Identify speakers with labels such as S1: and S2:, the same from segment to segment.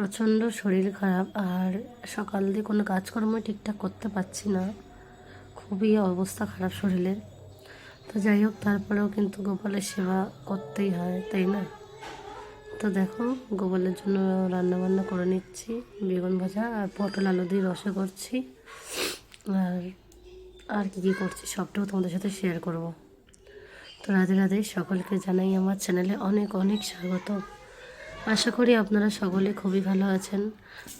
S1: প্রচণ্ড শরীর খারাপ আর সকাল দিয়ে কোনো কাজকর্ম ঠিকঠাক করতে পারছি না। খুবই অবস্থা খারাপ শরীরের। তো যাই হোক, তারপরেও কিন্তু গোপালের সেবা করতেই হয়, তাই না? তো দেখো, গোপালের জন্য রান্না বান্না করে নিচ্ছি, বেগুন ভাজা আর পটল আলু দিয়ে রসে করছি। আর আর কী কী করছি সবটাও তোমাদের সাথে শেয়ার করব। তো রাধে রাধে, সকলকে জানাই আমার চ্যানেলে অনেক অনেক স্বাগত। আশা করি আপনারা সকলে খুবই ভালো আছেন।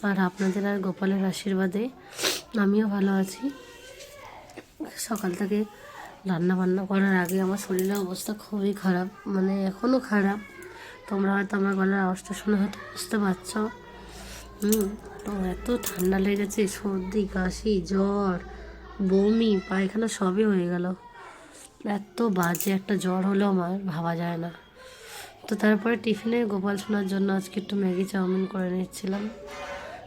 S1: আর আপনাদের আর গোপালের আশীর্বাদে আমিও ভালো আছি। সকাল থেকে রান্না বান্না করার আগে আমার শরীরের অবস্থা খুবই খারাপ মানে এখনও খারাপ। তোমরা হয়তো আমার গলার আওয়াজটা শুনে হয়তো বুঝতে পারছ। তো এত ঠান্ডা লেগেছে, সর্দি, কাশি, জ্বর, বমি, পায়খানা সবই হয়ে গেল। এত বাজে একটা জ্বর হলো আমার ভাবা যায় না। তো তারপরে টিফিনে গোপাল শোনার জন্য আজকে একটু ম্যাগি চাউমিন করে নিচ্ছিলাম।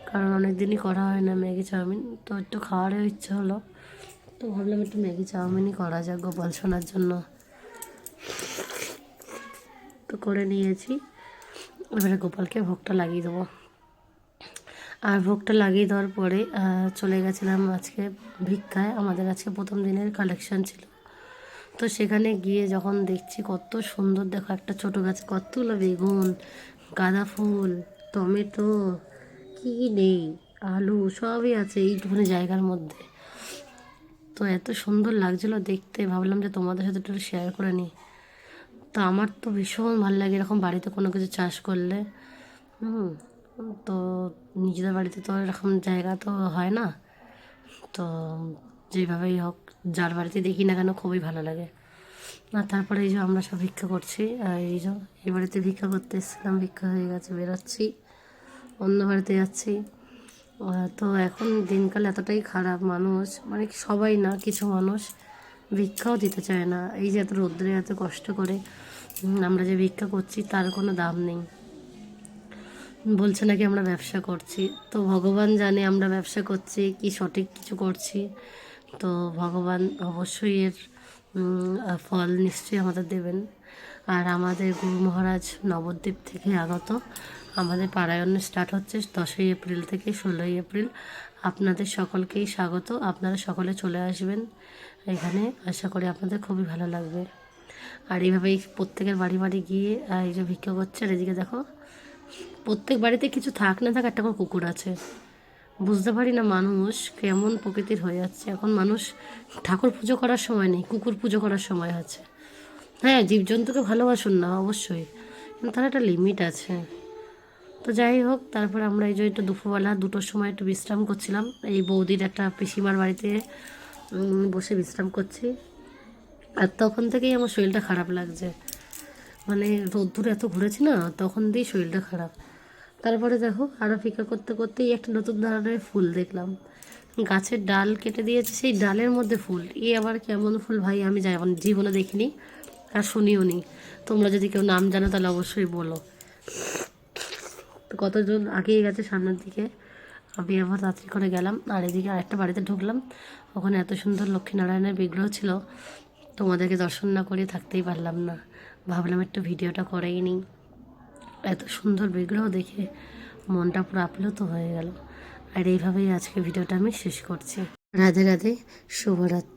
S1: কারণ অনেক দিনই করা হয় না ম্যাগি চাউমিন। তো একটু খাওয়ারও ইচ্ছে হলো। তো ভাবলাম একটু ম্যাগি চাউমিনই করা যাক গোপাল শোনার জন্য। তো করে নিয়েছি। এবারে গোপালকে ভোগটা লাগিয়ে দেবো। আর ভোগটা লাগিয়ে দেওয়ার পরে চলে গেছিলাম আজকে ভিক্ষায়। আমাদের আজকে প্রথম দিনের কালেকশন ছিল। তো সেখানে গিয়ে যখন দেখছি কত সুন্দর, দেখো একটা ছোট গাছ, কতগুলো বেগুন, গাঁদা ফুল, টমেটো, কী নেই, আলু সবই আছে এইটুকুনি জায়গার মধ্যে। তো এত সুন্দর লাগছিল দেখতে, ভাবলাম যে তোমাদের সাথে একটু শেয়ার করে নিই। তো আমার তো ভীষণ ভালো লাগে এরকম বাড়িতে কোনো কিছু চাষ করলে। হুম, তো নিজেদের বাড়িতে তো এরকম জায়গা তো হয় না। তো যেভাবেই হোক, যার বাড়িতে দেখি না কেন খুবই ভালো লাগে। আর তারপরে এই যে আমরা সব ভিক্ষা করছি, আর এই যে এই বাড়িতে ভিক্ষা করতে এসেছিলাম, ভিক্ষা হয়ে গেছে, বেরোচ্ছি, অন্য বাড়িতে যাচ্ছি। তো এখন দিনকাল এতটাই খারাপ মানুষ মানে সবাই না, কিছু মানুষ ভিক্ষাও দিতে চায় না। এই যে এত রোদ্রে এত কষ্ট করে আমরা যে ভিক্ষা করছি, তার কোনো দাম নেই। বলছে নাকি আমরা ব্যবসা করছি। তো ভগবান জানে আমরা ব্যবসা করছি, কি সঠিক কিছু করছি। তো ভগবান অবশ্যই এর ফল নিশ্চয়ই আমাদের দেবেন। আর আমাদের গুরু মহারাজ নবদ্বীপ থেকে আগত। আমাদের পারায়ণ স্টার্ট হচ্ছে দশই এপ্রিল থেকে ষোলোই এপ্রিল। আপনাদের সকলকেই স্বাগত। আপনারা সকলে চলে আসবেন এখানে। আশা করি আপনাদের খুবই ভালো লাগবে। আর এইভাবেই প্রত্যেকের বাড়ি বাড়ি গিয়ে এই যে ভিক্ষা করছে, আর এদিকে দেখো, প্রত্যেক বাড়িতে কিছু থাক না থাক একটা করে কুকুর আছে। বুঝতে পারি না মানুষ কেমন প্রকৃতির হয়ে যাচ্ছে এখন মানুষ ঠাকুর পুজো করার সময় নেই, কুকুর পুজো করার সময় আছে। হ্যাঁ জীবজন্তুকে ভালোবাসুন না, অবশ্যই। কিন্তু তার একটা লিমিট আছে। তো যাই হোক, তারপরে আমরা এই যে একটু দুপুরবেলা দুটোর সময় একটু বিশ্রাম করছিলাম। এই বৌদির একটা পিসিমার বাড়িতে বসে বিশ্রাম করছি। আর তখন থেকেই আমার শরীরটা খারাপ লাগছে। মানে রোদ্দুর এত ঘুরেছি না, তখন দিয়েই শরীরটা খারাপ। তারপরে দেখো আরও ফিকা করতে করতেই একটা নতুন ধরনের ফুল দেখলাম। গাছের ডাল কেটে দিয়েছে, সেই ডালের মধ্যে ফুল। এ আবার কেমন ফুল ভাই আমি যাই যেমন জীবনে দেখিনি আর শুনিও নি। তোমরা যদি কেউ নাম জানো তাহলে অবশ্যই বলো। তো কতজন আগিয়ে গেছে সামনের দিকে? আমি আবার রাত্রি করে গেলাম আর এদিকে আরেকটা বাড়িতে ঢুকলাম। ওখানে এত সুন্দর লক্ষ্মীনারায়ণের বিগ্রহ ছিল। তোমাদেরকে দর্শন না করে থাকতেই পারলাম না। ভাবলাম একটু ভিডিওটা করেই নিই। এত সুন্দর বিগ্রহ দেখে মনটা পুরো আপ্লুত হয়ে গেল। আর এইভাবেই আজকে ভিডিওটা আমি শেষ করছি। রাধে রাধে, শুভরাত্রি।